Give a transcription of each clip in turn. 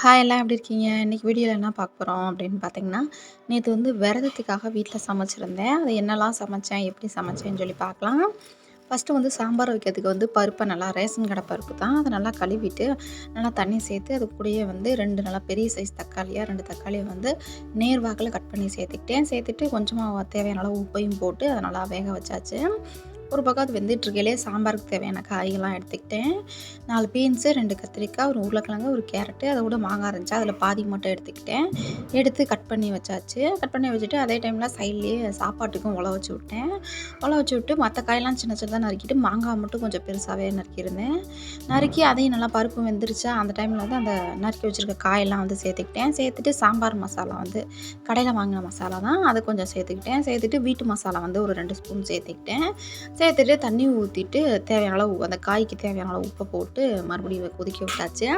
Hi எல்லாம் எப்படி இருக்கீங்க? இன்றைக்கி வீடியோவில் என்ன பார்க்க போகிறோம் அப்படின்னு பார்த்தீங்கன்னா நேற்று வந்து விரதத்துக்காக வீட்டில் சமைச்சிருந்தேன். அது என்னெல்லாம் சமைச்சேன் எப்படி சமைச்சேன்னு சொல்லி பார்க்கலாம். ஃபஸ்ட்டு வந்து சாம்பார் வைக்கிறதுக்கு வந்து பருப்பை நல்லா ரேஷன் கடை பருப்பு தான். அதை நல்லா கழுவிட்டு நல்லா தண்ணி சேர்த்து அது கூடயே வந்து ரெண்டு நல்லா பெரிய சைஸ் தக்காளியாக ரெண்டு தக்காளியை வந்து நேர்வாக்கில் கட் பண்ணி சேர்த்துக்கிட்டேன். சேர்த்துட்டு கொஞ்சமாக தேவையான அளவு உப்பையும் போட்டு அதை நல்லா வேக வச்சாச்சு. ஒரு பக்கம் அது வெந்துட்டுருக்கையிலே சாம்பாருக்கு தேவையான காய்கள்லாம் எடுத்துக்கிட்டேன். நாலு பீன்ஸு ரெண்டு கத்திரிக்காய் ஒரு உருளைக்கிழங்கு ஒரு கேரட்டு அதை கூட மாங்காய் இருந்துச்சு. அதில் பாதி மட்டும் எடுத்துக்கிட்டேன். எடுத்து கட் பண்ணி வச்சாச்சு. கட் பண்ணி வச்சுட்டு அதே டைமில் சைட்லேயே சாப்பாட்டுக்கும் உழ வச்சு விட்டேன். உழ வச்சு விட்டு மற்ற காயெல்லாம் சின்ன சின்னதாக நறுக்கிட்டு மாங்காய் மட்டும் கொஞ்சம் பெருசாகவே நறுக்கியிருந்தேன். நறுக்கி அதையும் நல்லா பருப்பு வெந்துருச்சா? அந்த டைமில் வந்து அந்த நறுக்கி வச்சுருக்க காயெல்லாம் வந்து சேர்த்துக்கிட்டேன். சேர்த்துட்டு சாம்பார் மசாலா வந்து கடையில் வாங்கின மசாலா தான். அதை கொஞ்சம் சேர்த்துக்கிட்டேன். சேர்த்துட்டு வீட்டு மசாலா வந்து ஒரு ரெண்டு ஸ்பூன் சேர்த்துக்கிட்டேன். சேர்த்துட்டு தண்ணி ஊற்றிட்டு தேவையான அளவு அந்த காய்க்கு தேவையான அளவு உப்பை போட்டு மறுபடியும் கொதிக்க விட்டாச்சு.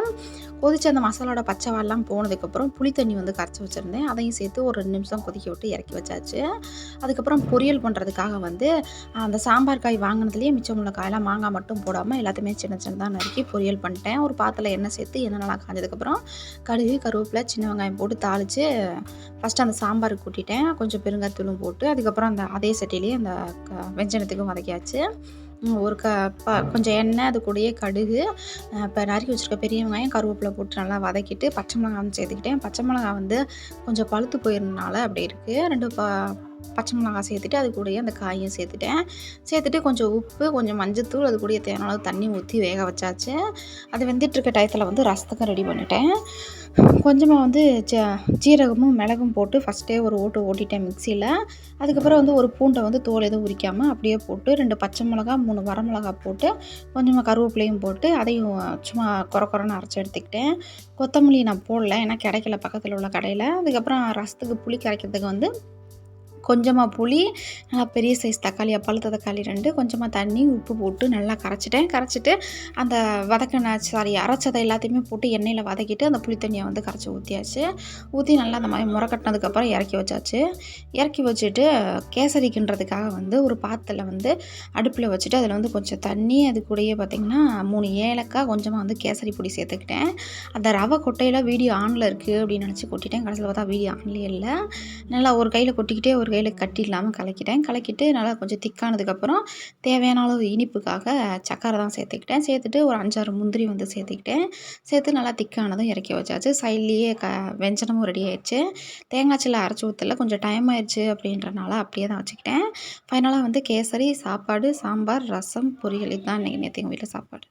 கொதிச்சு அந்த மசாலோட பச்சைவாடெலாம் போனதுக்கப்புறம் புளி தண்ணி வந்து கரைச்சி வச்சுருந்தேன். அதையும் சேர்த்து ஒரு ரெண்டு நிமிஷம் கொதிக்க விட்டு இறக்கி வச்சாச்சு. அதுக்கப்புறம் பொரியல் பண்ணுறதுக்காக வந்து அந்த சாம்பார் காய் வாங்கினதுலேயே மிச்சம் உள்ள காயெல்லாம் மாங்காய் மட்டும் போடாமல் எல்லாத்தையுமே சின்ன சின்னதாக நறுக்கி பொரியல் பண்ணிட்டேன். ஒரு பாத்தில் எண்ணெய் சேர்த்து என்னென்னலாம் காஞ்சதுக்கப்புறம் கடுகு கருவேப்பிலை சின்ன வெங்காயம் போட்டு தாளித்து ஃபஸ்ட்டு அந்த சாம்பாருக்கு கூட்டிட்டேன். கொஞ்சம் பெருங்காய் தூளும் போட்டு அதுக்கப்புறம் அந்த அதே சட்டிலேயே அந்த வெஞ்சனத்துக்கும் வதக்கி வதக்கியாச்சு ஒரு க ப கொஞ்சம் எண்ணெய் அது கூடயே கடுகு இப்போ நறுக்கி வச்சுருக்க பெரிய வெங்காயம் கருவேப்பிலை போட்டு நல்லா வதக்கிட்டு பச்சை மிளகாய் வந்து சேர்த்துக்கிட்டேன். பச்சை மிளகாய் வந்து கொஞ்சம் பழுத்து போயிருந்தனால அப்படி இருக்குது ரெண்டு ப பச்சை மிளகா சேர்த்துட்டு அது கூடயே அந்த காயும் சேர்த்துட்டேன். சேர்த்துட்டு கொஞ்சம் உப்பு கொஞ்சம் மஞ்சத்தூள் அது கூடயே தேவையான தண்ணி ஊற்றி வேக வச்சாச்சு. அது வெந்துட்டுருக்க டயத்தில் வந்து ரசத்துக்கும் ரெடி பண்ணிட்டேன். கொஞ்சமாக வந்து ச ஜீரகமும் மிளகும் போட்டு ஃபஸ்ட்டே ஒரு ஓட்டு ஓட்டிட்டேன் மிக்சியில். அதுக்கப்புறம் வந்து ஒரு பூண்டை வந்து தோல் எதுவும் உரிக்காமல் அப்படியே போட்டு ரெண்டு பச்சை மிளகா மூணு வரமிளகா போட்டு கொஞ்சமாக கருவேப்பிலையும் போட்டு அதையும் சும்மா குறை குறைன்னு அரைச்சி எடுத்துக்கிட்டேன். கொத்தமல்லி நான் போடல ஏன்னா கிடைக்கல பக்கத்தில் உள்ள கடையில். அதுக்கப்புறம் ரசத்துக்கு புளி கரைக்கிறதுக்கு வந்து கொஞ்சமாக புளி நல்லா பெரிய சைஸ் தக்காளி பழுத்த தக்காளி ரெண்டு கொஞ்சமாக தண்ணி உப்பு போட்டு நல்லா கரைச்சிட்டேன். கரைச்சிட்டு அந்த வதக்கின சாரி அரைச்சதை எல்லாத்தையுமே போட்டு எண்ணெயில் வதக்கிட்டு அந்த புளி தண்ணியை வந்து கரைச்சி ஊற்றியாச்சு ஊற்றி நல்லா அந்த மாதிரி முறை கட்டினதுக்கப்புறம் இறக்கி வச்சாச்சு. இறக்கி வச்சுட்டு கேசரிக்குன்றதுக்காக வந்து ஒரு பாத்தில் வந்து அடுப்பில் வச்சுட்டு அதில் வந்து கொஞ்சம் தண்ணி அது கூடயே பார்த்திங்கன்னா மூணு ஏலக்காய் கொஞ்சமாக வந்து கேசரி பொடி சேர்த்துக்கிட்டேன். அந்த ரவை கொட்டையில் வீடியோ ஆனில் இருக்குது அப்படின்னு நினச்சி கொட்டிட்டேன். கடைசியில் பார்த்தா வீடியோ ஆன்லேயே இல்லை. நல்லா ஒரு கையில் கொட்டிக்கிட்டே ஒரு ஒரு கையில் கட்டி இல்லாமல் கலக்கிட்டேன். கலக்கிட்டு நல்லா கொஞ்சம் திக்கானதுக்கப்புறம் தேவையான அளவு இனிப்புக்காக சக்கரை தான் சேர்த்துக்கிட்டேன். சேர்த்துட்டு ஒரு அஞ்சாறு முந்திரி வந்து சேர்த்துக்கிட்டேன். சேர்த்து நல்லா திக்கானதும் இறக்கி வச்சாச்சு. சைட்லேயே க வெஞ்சனமும் ரெடி ஆயிடுச்சு. தேங்காய் சில்ல அரைச்சி ஊற்றல கொஞ்சம் டைம் ஆயிடுச்சு அப்படின்றனால அப்படியே தான் வச்சுக்கிட்டேன். ஃபைனலாக வந்து கேசரி சாப்பாடு சாம்பார் ரசம் பொரியல். இதுதான் இன்றைக்கி நேற்று எங்கள் வீட்டில் சாப்பாடு.